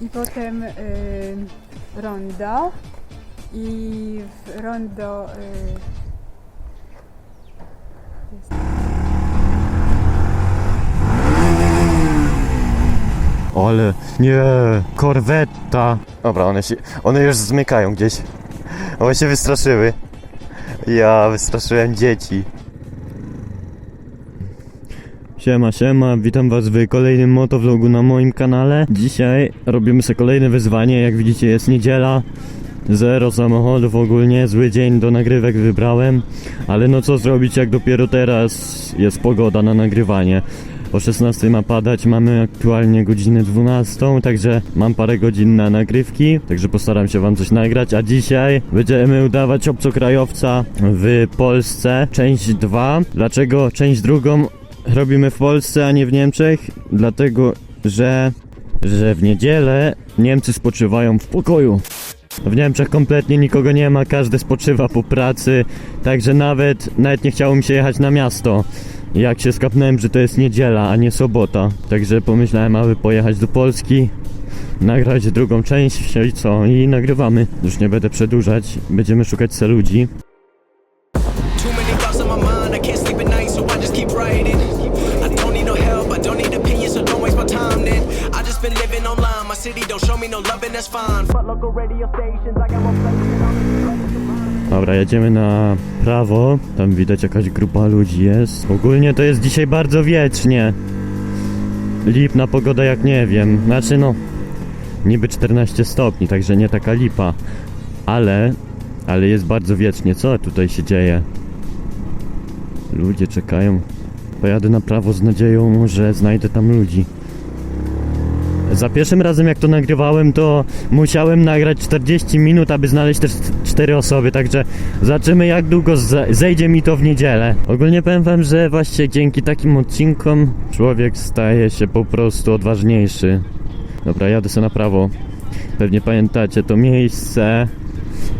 i potem y, rondo i w rondo y, Ale nie, korwetta. Dobra, one się, one już zmykają gdzieś. One się wystraszyły. Ja wystraszyłem dzieci. Siema, siema, witam was w kolejnym motovlogu na moim kanale. Dzisiaj robimy sobie kolejne wyzwanie, jak widzicie jest niedziela. Zero samochodów ogólnie, zły dzień do nagrywek wybrałem. Ale no co zrobić, jak dopiero teraz jest pogoda na nagrywanie. O 16 ma padać, mamy aktualnie godzinę 12, także mam parę godzin na nagrywki, także postaram się wam coś nagrać, a dzisiaj będziemy udawać obcokrajowca w Polsce, część 2. Dlaczego część drugą robimy w Polsce, a nie w Niemczech? Dlatego, że, że w niedzielę Niemcy spoczywają w pokoju. W Niemczech kompletnie nikogo nie ma, każdy spoczywa po pracy, także nawet, nawet nie chciało mi się jechać na miasto. Jak się skapnąłem, że to jest niedziela, a nie sobota. Także pomyślałem, aby pojechać do Polski, nagrać drugą część i co, i nagrywamy. Już nie będę przedłużać, będziemy szukać se ludzi. Dobra, jedziemy na prawo. Tam widać jakaś grupa ludzi jest. Ogólnie to jest dzisiaj bardzo wiecznie. Lipna pogoda jak nie wiem. Znaczy no, niby 14 stopni, także nie taka lipa. Ale, ale jest bardzo wiecznie. Co tutaj się dzieje? Ludzie czekają. Pojadę na prawo z nadzieją, że znajdę tam ludzi. Za pierwszym razem jak to nagrywałem, to musiałem nagrać 40 minut, aby znaleźć też 4 osoby, także zobaczymy jak długo ze- zejdzie mi to w niedzielę. Ogólnie powiem wam, że właśnie dzięki takim odcinkom człowiek staje się po prostu odważniejszy. Dobra, jadę sobie na prawo. Pewnie pamiętacie to miejsce,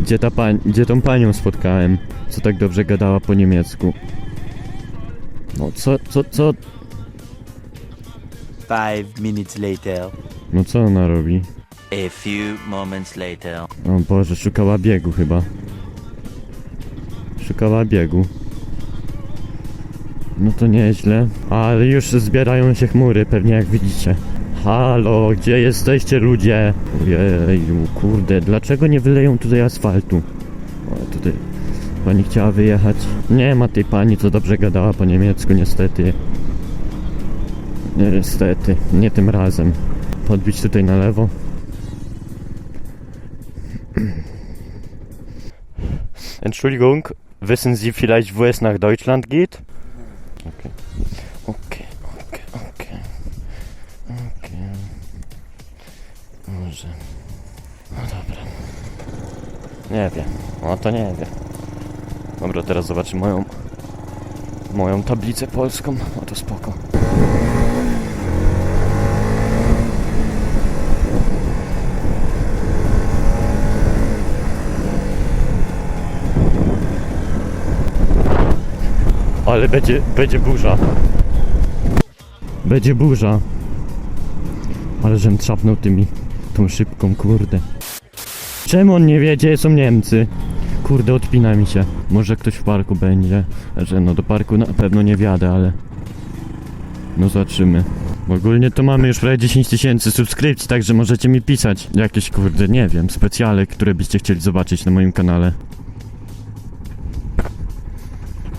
gdzie, ta pań, gdzie tą panią spotkałem, co tak dobrze gadała po niemiecku. No co, co, co, Five minutes later. no co ona robi? A few moments later. O Boże, szukała biegu chyba. Szukała biegu. No to nieźle. Ale już zbierają się chmury, pewnie jak widzicie. Halo, gdzie jesteście ludzie? Jeju, kurde, dlaczego nie wyleją tutaj asfaltu? O, tutaj pani chciała wyjechać. Nie ma tej pani, co dobrze gadała po niemiecku, niestety. Niestety, nie tym razem. Podbić tutaj na lewo. Entschuldigung, wissen Sie vielleicht, wo es nach Deutschland geht? Okay. Okay, okay, okay. Okay. Może. No dobra. Nie wiem. No to nie wiem. Dobra, teraz zobaczy moją moją tablicę polską. No to spoko. Ale będzie, będzie burza. Będzie burza. Ale żem trzapnął tymi, tą szybką, kurde. Czemu on nie wie, gdzie są Niemcy? Kurde, odpina mi się. Może ktoś w parku będzie. Że no do parku na pewno nie wjadę, ale... No zobaczymy. Ogólnie to mamy już prawie 10 tysięcy subskrypcji, także możecie mi pisać jakieś, kurde, nie wiem, specjale, które byście chcieli zobaczyć na moim kanale.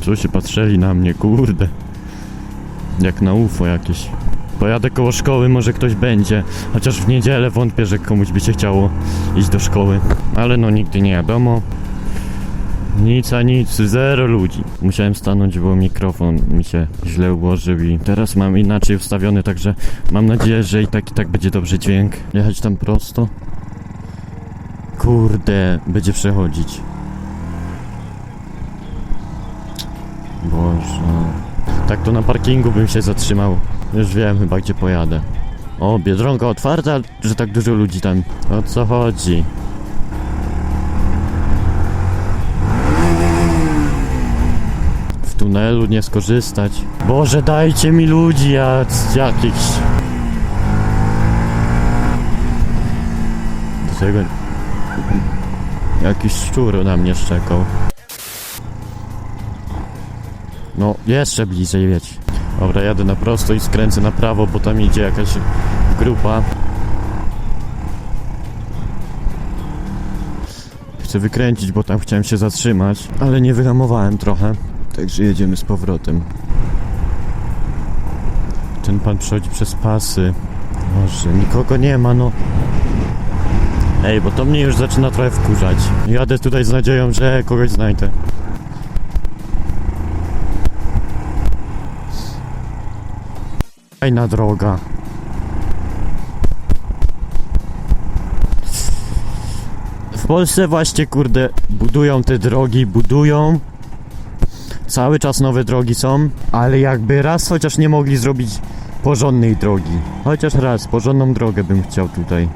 Co się patrzyli na mnie, kurde. Jak na UFO jakieś. Pojadę koło szkoły, może ktoś będzie. Chociaż w niedzielę wątpię, że komuś by się chciało iść do szkoły. Ale no nigdy nie wiadomo. Nic a nic, zero ludzi. Musiałem stanąć, bo mikrofon mi się źle ułożył i teraz mam inaczej ustawiony, także mam nadzieję, że i tak i tak będzie dobry dźwięk. Jechać tam prosto. Kurde, będzie przechodzić. Boże. Tak to na parkingu bym się zatrzymał. Już wiem chyba gdzie pojadę. O, Biedronka otwarta, że tak dużo ludzi tam. O co chodzi? W tunelu nie skorzystać. Boże, dajcie mi ludzi, ja jakichś. Z tego... Jakiś szczur na mnie szczekał. No, jeszcze bliżej, wiecie. Dobra, jadę na prosto i skręcę na prawo, bo tam idzie jakaś grupa. Chcę wykręcić, bo tam chciałem się zatrzymać, ale nie wyhamowałem trochę. Także jedziemy z powrotem. Ten pan przechodzi przez pasy. Może nikogo nie ma, no. Ej, bo to mnie już zaczyna trochę wkurzać. Jadę tutaj z nadzieją, że kogoś znajdę. Fajna droga. W Polsce właśnie, kurde, budują te drogi, budują. Cały czas nowe drogi są, ale jakby raz chociaż nie mogli zrobić porządnej drogi. Chociaż raz, porządną drogę bym chciał tutaj.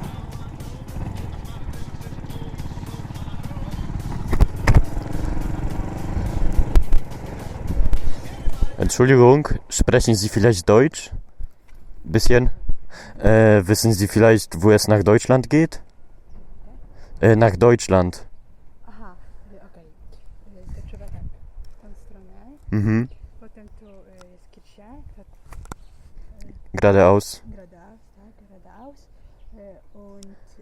Entschuldigung, sprechen Sie vielleicht Deutsch? Bisschen? Äh, wissen Sie vielleicht, wo es nach Deutschland geht? Äh, nach Deutschland. Aha, okej. Y, To trzeba tak, w tą stronę. Mhm. Potem tu y, jest Kirche, Geradeaus. geradeaus, tak, geradeaus. Y, Und y,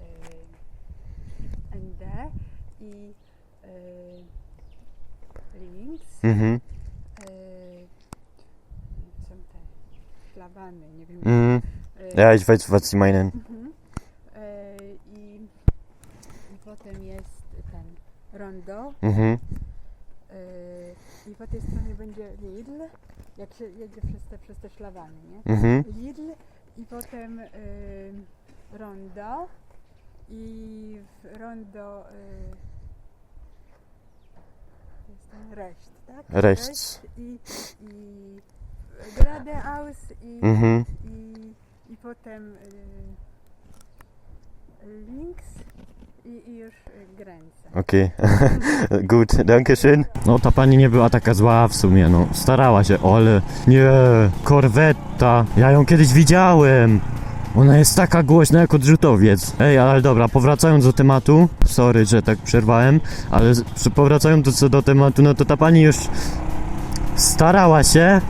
y, Ende i y, links. Mhm. Szlabany, nie wiem. Mhm. Ja, ich weiß, was Sie meinen. Mhm. E, I, I potem jest ten rondo. Mhm. E, I po tej stronie będzie Lidl, jak się jedzie przez te, przez te szlawany, nie? Mhm. Lidl i potem e, rondo. I w rondo to jest ten reszt, tak? I, i i, Mhm. i, i potem y, links i, i już granica. Okay. Gut, danke schön. No ta pani nie była taka zła w sumie, no. Starała się, ale nie, korwetta. Ja ją kiedyś widziałem. Ona jest taka głośna jak odrzutowiec. Ej, ale dobra, powracając do tematu, sorry, że tak przerwałem, ale powracając do, co do tematu, no to ta pani już starała się,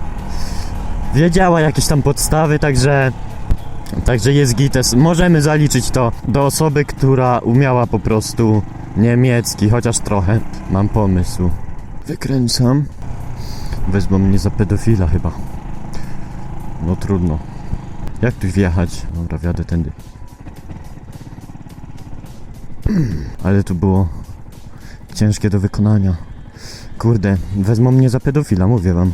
wiedziała jakieś tam podstawy, także Także jest gites. Możemy zaliczyć to do osoby, która umiała po prostu niemiecki, chociaż trochę. Mam pomysł. Wykręcam. Wezmą mnie za pedofila chyba. No trudno. Jak tu wjechać? Dobra, wjadę tędy. Ale tu było ciężkie do wykonania. Kurde, wezmą mnie za pedofila, mówię wam.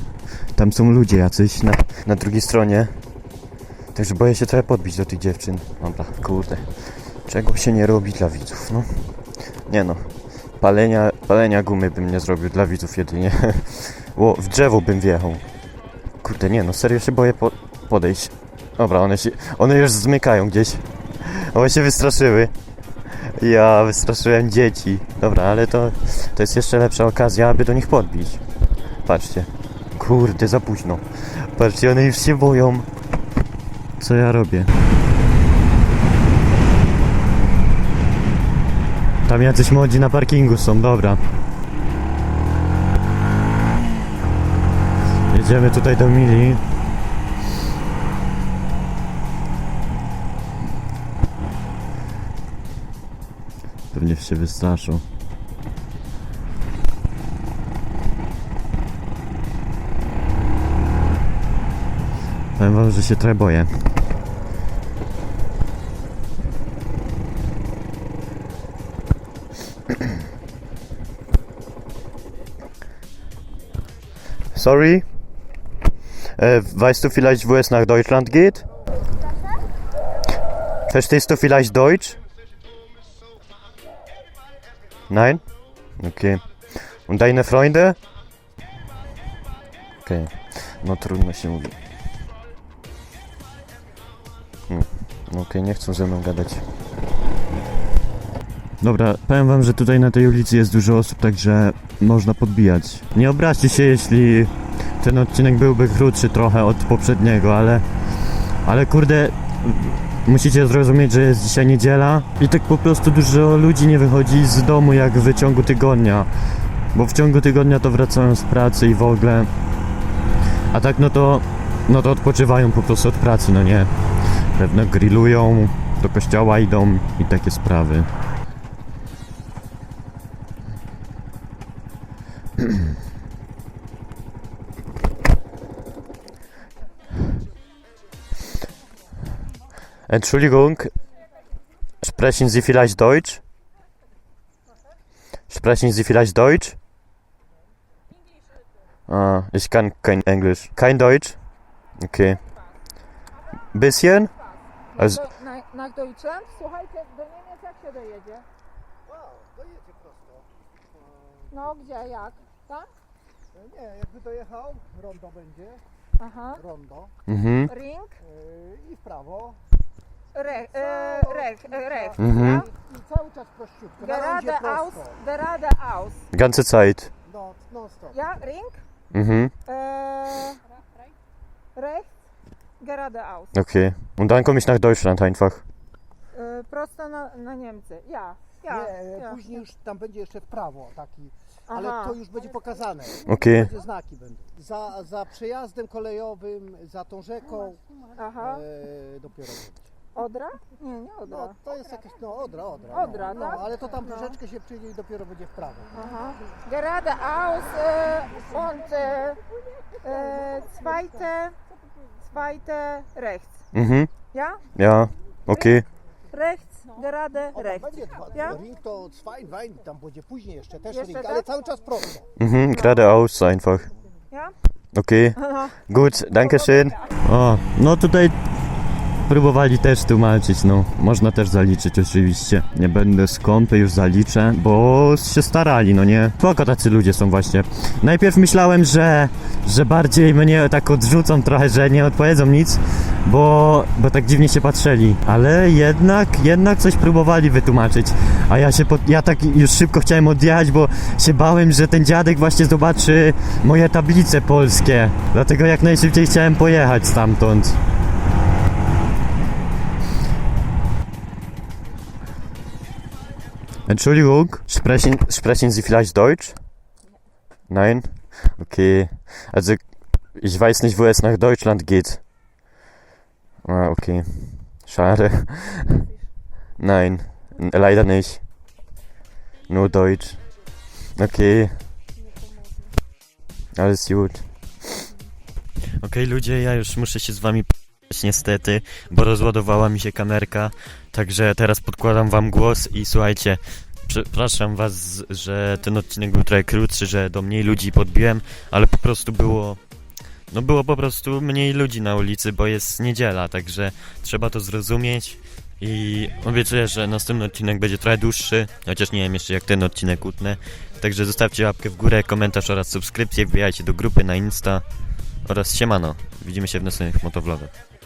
Tam są ludzie jacyś na, na drugiej stronie. Także boję się trochę podbić do tych dziewczyn. Dobra, kurde. Czego się nie robi dla widzów, no? Nie no. Palenia, palenia gumy bym nie zrobił dla widzów jedynie. Bo w drzewo bym wjechał. Kurde, nie no, serio się boję po podejść. Dobra, one się, one już zmykają gdzieś. One się wystraszyły. Ja wystraszyłem dzieci. Dobra, ale to, to jest jeszcze lepsza okazja, aby do nich podbić. Patrzcie. Kurde, za późno. Patrzcie, one już się boją. Co ja robię? Tam jacyś młodzi na parkingu są, dobra. Jedziemy tutaj do Mili. Pewnie się wystraszą. Powiem wam, że się trochę boję. Sorry? Äh, weißt du vielleicht, wo es nach Deutschland geht? Verstehst du vielleicht Deutsch? Nein? Okay. Und deine Freunde? Okay. No trudno się mówi. Okej, nie chcą ze mną gadać. Dobra, powiem wam, że tutaj na tej ulicy jest dużo osób, także można podbijać. Nie obraźcie się, jeśli ten odcinek byłby krótszy trochę od poprzedniego, ale... Ale kurde... musicie zrozumieć, że jest dzisiaj niedziela i tak po prostu dużo ludzi nie wychodzi z domu jak w ciągu tygodnia. Bo w ciągu tygodnia to wracają z pracy i w ogóle. A tak no to, no to odpoczywają po prostu od pracy, no nie. Pewno grillują, do kościoła idą i takie sprawy. Entschuldigung, sprechen Sie vielleicht Deutsch? Sprechen Sie vielleicht Deutsch? Ah, ich kann kein Englisch. Kein Deutsch? Okay. Bisschen? Do, na, na Deutschland? Słuchajcie, do Niemiec jak się dojedzie? Dojedzie prosto. No, gdzie, jak? Tak? Nie, jakby dojechał, rondo będzie, Aha. rondo mhm, Ring? yy, i w prawo Rech, e, rech, e, rech. Mhm. I cały czas prościutko, na rondzie Gerade aus, prosto. gerade aus. ganze Zeit. No, non stop. Ja, Ring? Mhm, E, rechts, gerade aus. okay. Und dann komme ich nach Deutschland einfach. E, prosto na, na Niemcy. Ja, ja. Nie, ja. później już tam będzie jeszcze w prawo taki, ale Aha. to już będzie pokazane. Okay. Będzie znaki będą. Za, za przejazdem kolejowym, za tą rzeką Aha. e, dopiero będzie. Odra? Nie, nie Odra. No, to jest jakieś, no Odra, Odra. Odra, no, tak? no, ale to tam troszeczkę się przyjdzie i dopiero będzie w prawo. Aha. Gerade aus e, und e, zweite, zweite rechts. Mhm, Ja? ja, okay. Rechts, gerade rechts. Ja? to Zwein, Wein, tam będzie później jeszcze też Jeszcze ring, tak? ale cały czas prosto. Mhm, geradeaus einfach. Ja? Okay. Gut, danke schön. O, no tutaj próbowali też tłumaczyć, no. Można też zaliczyć oczywiście. Nie będę skąpy, już zaliczę, bo się starali, no nie? Spoko tacy ludzie są właśnie. Najpierw myślałem, że, że bardziej mnie tak odrzucą trochę, że nie odpowiedzą nic, bo, bo tak dziwnie się patrzyli. Ale jednak, jednak coś próbowali wytłumaczyć. A ja się, pod, ja tak już szybko chciałem odjechać, bo się bałem, że ten dziadek właśnie zobaczy moje tablice polskie. Dlatego jak najszybciej chciałem pojechać stamtąd. Entschuldigung, sprechen, sprechen Sie vielleicht Deutsch? Nein? Okay. Also, ich weiß nicht, wo es nach Deutschland geht. Ah, okay. Schade. Nein, leider nicht. Nur Deutsch. Okay. Alles gut. Okej ludzie, ja już muszę się z wami niestety, bo rozładowała mi się kamerka, także teraz podkładam wam głos i słuchajcie, przepraszam was, że ten odcinek był trochę krótszy, że do mniej ludzi podbiłem, ale po prostu było, no było po prostu mniej ludzi na ulicy, bo jest niedziela, także trzeba to zrozumieć i obiecuję, że następny odcinek będzie trochę dłuższy, chociaż nie wiem jeszcze jak ten odcinek utnę, także zostawcie łapkę w górę, komentarz oraz subskrypcję, wbijajcie do grupy na Insta oraz siemano. Widzimy się w następnych motovlogach.